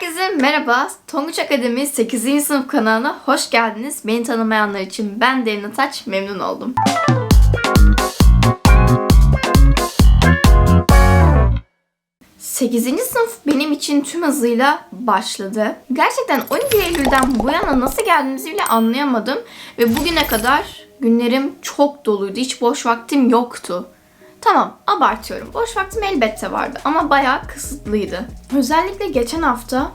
Herkese merhaba. Tonguç Akademi 8. sınıf kanalına hoş geldiniz. Beni tanımayanlar için ben Derin Ataç, memnun oldum. Sekizinci sınıf benim için tüm hızıyla başladı. Gerçekten 12 Eylül'den bu yana nasıl geldiğimizi bile anlayamadım. Ve bugüne kadar günlerim çok doluydu. Hiç boş vaktim yoktu. Tamam abartıyorum. Boş vaktim elbette vardı ama bayağı kısıtlıydı. Özellikle geçen hafta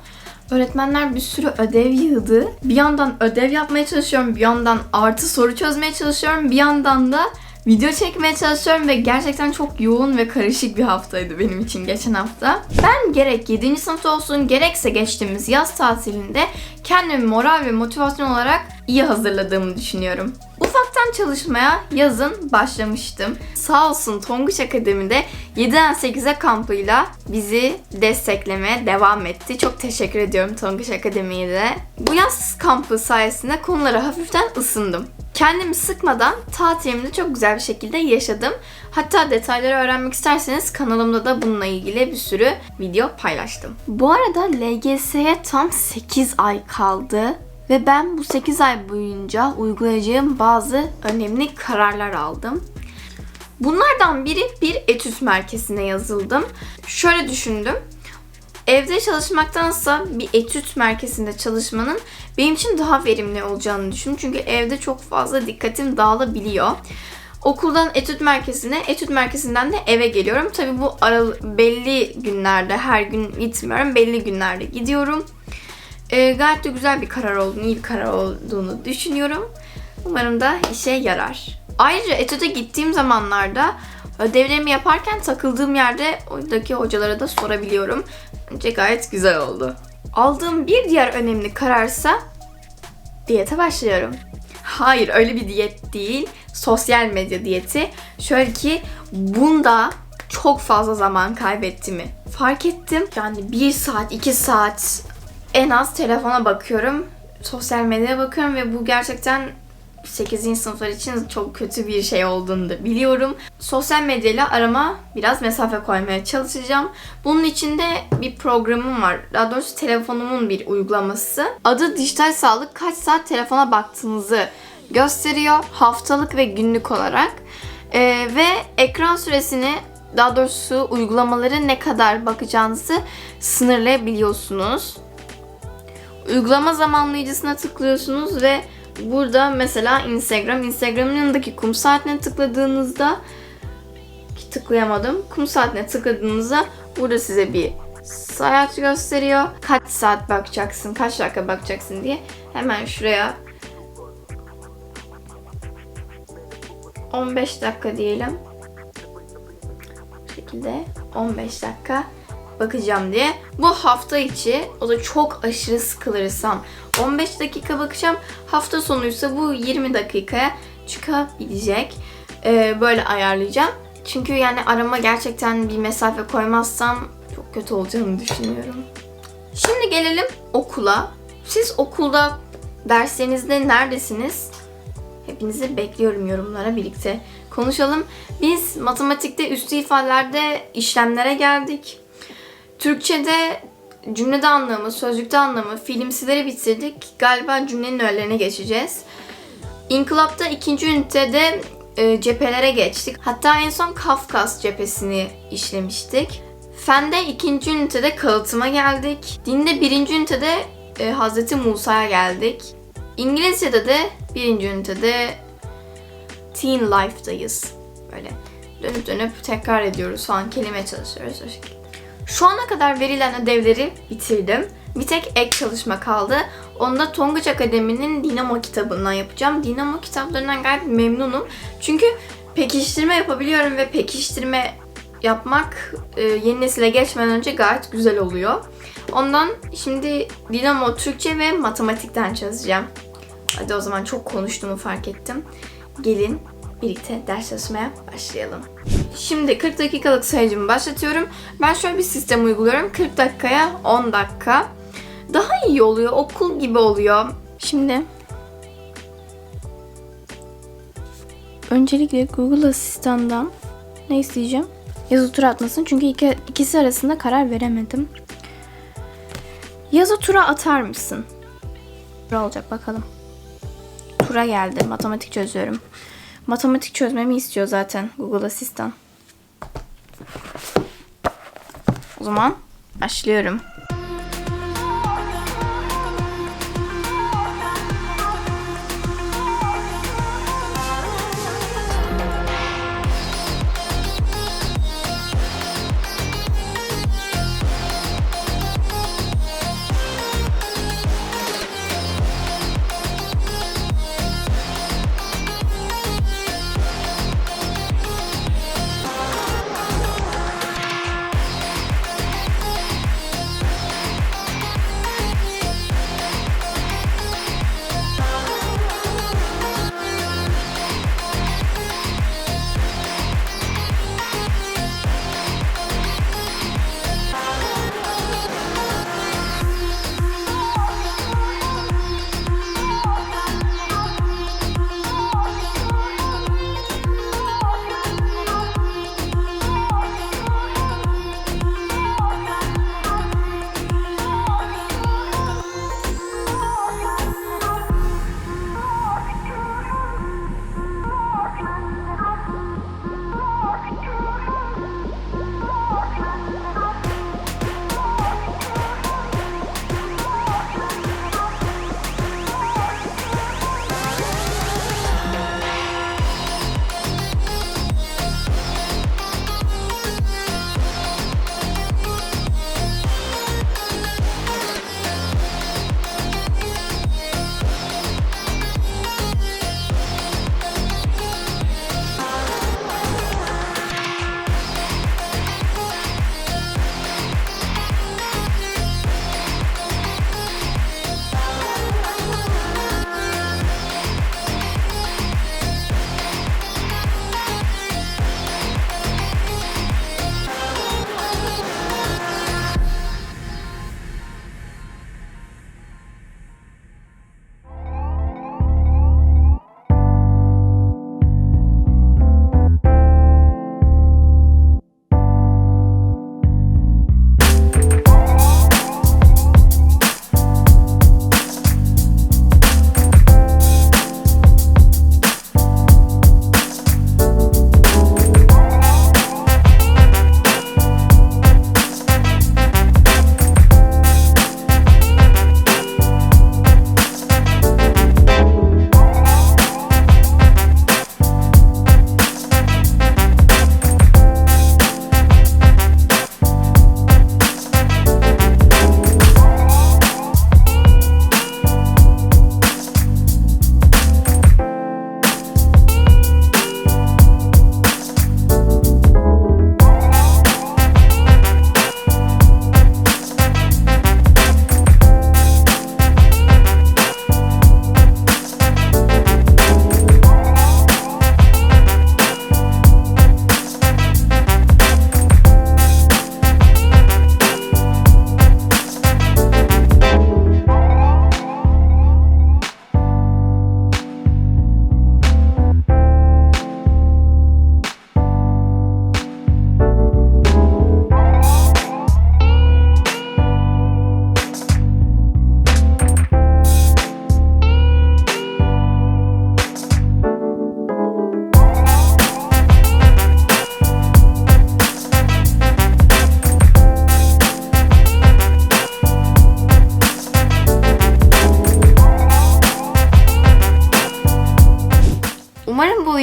öğretmenler bir sürü ödev yığdı. Bir yandan ödev yapmaya çalışıyorum, bir yandan artı soru çözmeye çalışıyorum, bir yandan da video çekmeye çalışıyorum ve gerçekten çok yoğun ve karışık bir haftaydı benim için geçen hafta. Ben gerek 7. sınıfta olsun gerekse geçtiğimiz yaz tatilinde kendimi moral ve motivasyon olarak iyi hazırladığımı düşünüyorum. Ufaktan çalışmaya yazın başlamıştım. Sağ olsun Tonguç Akademi'de 7'den 8'e kampıyla bizi desteklemeye devam etti. Çok teşekkür ediyorum Tonguç Akademi'ye de. Bu yaz kampı sayesinde konulara hafiften ısındım. Kendimi sıkmadan tatilimi çok güzel bir şekilde yaşadım. Hatta detayları öğrenmek isterseniz kanalımda da bununla ilgili bir sürü video paylaştım. Bu arada LGS'ye tam 8 ay kaldı. Ve ben bu 8 ay boyunca uygulayacağım bazı önemli kararlar aldım. Bunlardan biri bir etüt merkezine yazıldım. Şöyle düşündüm. Evde çalışmaktansa bir etüt merkezinde çalışmanın benim için daha verimli olacağını düşündüm. Çünkü evde çok fazla dikkatim dağılabiliyor. Okuldan etüt merkezine, etüt merkezinden de eve geliyorum. Tabi bu aralı, belli günlerde, her gün gitmiyorum. Belli günlerde gidiyorum. E, gayet de güzel bir karar olduğunu, iyi bir karar olduğunu düşünüyorum. Umarım da işe yarar. Ayrıca etüde gittiğim zamanlarda ödevlerimi yaparken takıldığım yerde oradaki hocalara da sorabiliyorum. Bence gayet güzel oldu. Aldığım bir diğer önemli kararsa diyete başlıyorum. Hayır öyle bir diyet değil. Sosyal medya diyeti. Şöyle ki bunda çok fazla zaman kaybettiğimi fark ettim. Yani bir saat, iki saat en az telefona bakıyorum. Sosyal medyaya bakıyorum ve bu gerçekten 8. sınıflar için çok kötü bir şey olduğunu da biliyorum. Sosyal medyayla arama biraz mesafe koymaya çalışacağım. Bunun için de bir programım var. Daha doğrusu telefonumun bir uygulaması. Adı Dijital Sağlık kaç saat telefona baktığınızı gösteriyor. Haftalık ve günlük olarak. Ee, ve ekran süresini daha doğrusu uygulamaları ne kadar bakacağınızı sınırlayabiliyorsunuz. Uygulama zamanlayıcısına tıklıyorsunuz ve burada mesela Instagram, Instagram'ın yanındaki kum saatine tıkladığınızda tıklayamadım. Kum saatine tıkladığınızda burada size bir saat gösteriyor. Kaç saat bakacaksın, kaç dakika bakacaksın diye. Hemen şuraya 15 dakika diyelim. Bu şekilde 15 dakika bakacağım diye. Bu hafta içi o da çok aşırı sıkılırsam 15 dakika bakacağım. Hafta sonuysa bu 20 dakikaya çıkabilecek. Ee, böyle ayarlayacağım. Çünkü yani arama gerçekten bir mesafe koymazsam çok kötü olacağını düşünüyorum. Şimdi gelelim okula. Siz okulda derslerinizde neredesiniz? Hepinizi bekliyorum yorumlara birlikte konuşalım. Biz matematikte üstü ifadelerde işlemlere geldik. Türkçe'de cümlede anlamı, sözlükte anlamı, filmsileri bitirdik. Galiba cümlenin öğelerine geçeceğiz. İnkılap'ta ikinci ünitede e, cephelere geçtik. Hatta en son Kafkas cephesini işlemiştik. Fende ikinci ünitede kalıtıma geldik. Dinde birinci ünitede e, Hazreti Musa'ya geldik. İngilizce'de de birinci ünitede Teen Life'dayız. Böyle dönüp dönüp tekrar ediyoruz falan kelime çalışıyoruz o şekilde. Şu ana kadar verilen ödevleri bitirdim. Bir tek ek çalışma kaldı. Onu da Tonguç Akademi'nin Dinamo kitabından yapacağım. Dinamo kitaplarından gayet memnunum. Çünkü pekiştirme yapabiliyorum ve pekiştirme yapmak e, yeni nesile geçmeden önce gayet güzel oluyor. Ondan şimdi Dinamo Türkçe ve matematikten çözeceğim. Hadi o zaman çok konuştuğumu fark ettim. Gelin birlikte ders çalışmaya başlayalım. Şimdi 40 dakikalık sayacımı başlatıyorum. Ben şöyle bir sistem uyguluyorum. 40 dakikaya 10 dakika. Daha iyi oluyor. Okul gibi oluyor. Şimdi öncelikle Google Asistan'dan ne isteyeceğim? Yazı tur atmasın. Çünkü iki, ikisi arasında karar veremedim. Yazı tura atar mısın? Tura olacak bakalım. Tura geldi. Matematik çözüyorum. Matematik çözmemi istiyor zaten Google Asistan. O zaman başlıyorum.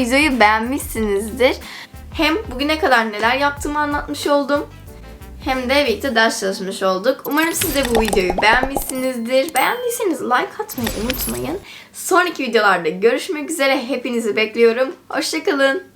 Videoyu beğenmişsinizdir. Hem bugüne kadar neler yaptığımı anlatmış oldum. Hem de birlikte ders çalışmış olduk. Umarım siz de bu videoyu beğenmişsinizdir. Beğendiyseniz like atmayı unutmayın. Sonraki videolarda görüşmek üzere. Hepinizi bekliyorum. Hoşçakalın.